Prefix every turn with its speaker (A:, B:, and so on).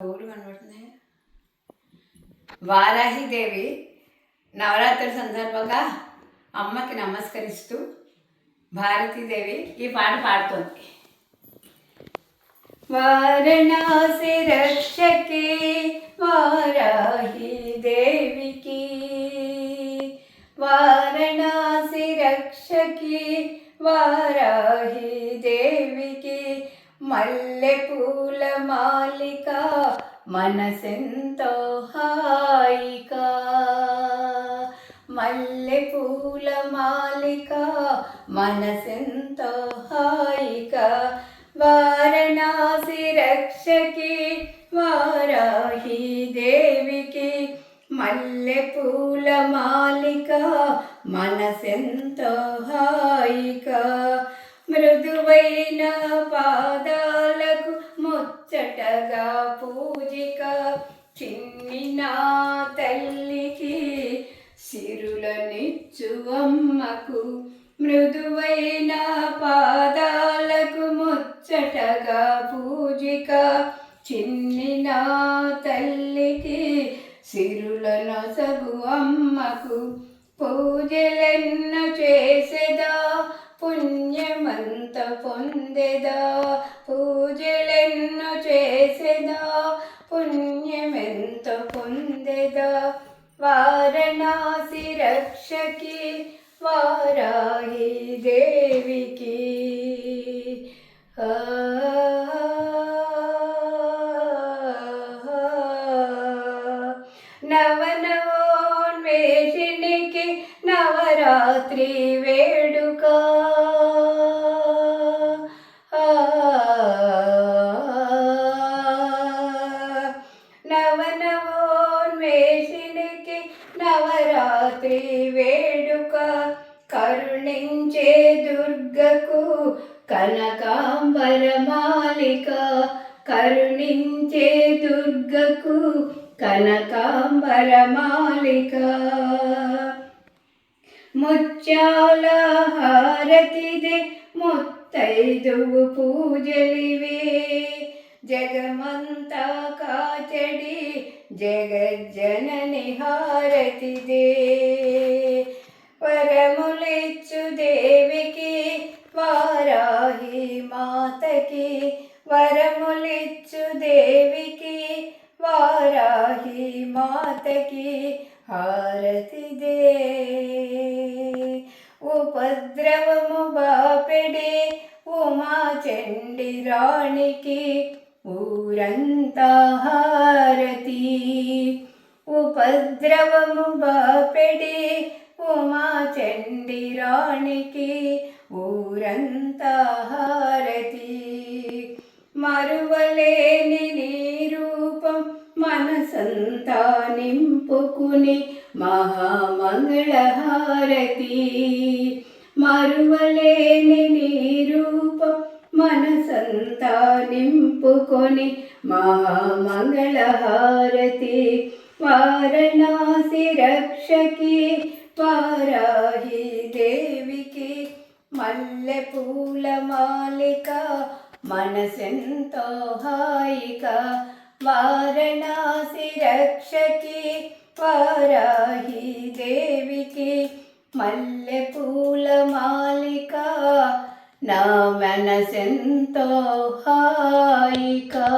A: ఊరు కనబడుతున్నాయి వారాహిదేవి నవరాత్రి సందర్భంగా అమ్మకి నమస్కరిస్తూ భారతీదేవి ఈ పాట పాడుతోంది. వారణాసి రక్షకి వారాహి దేవికి వారణాసి రక్షకి వారాహి దేవికి మల్లె పూల మాలిక మనసెంతో హాయిక. మల్లె పూల మాలిక మనసెంతో హాయిక. వారణాసి రక్షకి వారాహి దేవికి మల్లె పూల మాలిక మనసెంతో హాయిక. మృదువైన ముచ్చటగా పూజిక చిన్న తల్లికి సిరులనిచ్చు అమ్మకు మృదువైన పాదాలకు ముచ్చటగా పూజిక చిన్న తల్లికి సిరులనొసగు అమ్మకు. పూజలెన్న చేసేదా పుణ్యమంత పొందెదా వారణాసి రక్షకి వారాహి దేవికి ఆ నవనవోన్వేషినికి రాత్రి వేడుక కరుణించే దుర్గకు కనకాంబరమాలిక కరుణించే దుర్గకు కనకాంబరమాలిక ముత్యాల హారతిదే ముత్తైదువు పూజలివే. జగమంతా కాచడి జగజ్జనని హారతిదే. వరములిచ్చు దేవికి వారాహి మాతకి వరములిచ్చు దేవికి వారాహి మాతకి హారతిదే. ఉపద్రవము బాపెడే ఉమా చండి రాణికి హారతి ఉపద్రవము బాపెడి ఉమా చండి రాణికి ఊరంతా హారతి మరువలేని నీ రూపం మనసంతా నింపుకుని మహామంగళహారతి. మరువలేని నీ రూపం మనసంతా నింపుకొని మహామంగళహారతి వారణాసి రక్షకి పారాహి దేవికి మల్లె పూల మాలిక మనసెంతో హాయిక వారణాసి రక్షకి పారాహి దేవికి మల్లె పూల మాలిక నా మనసెంతో హాయికా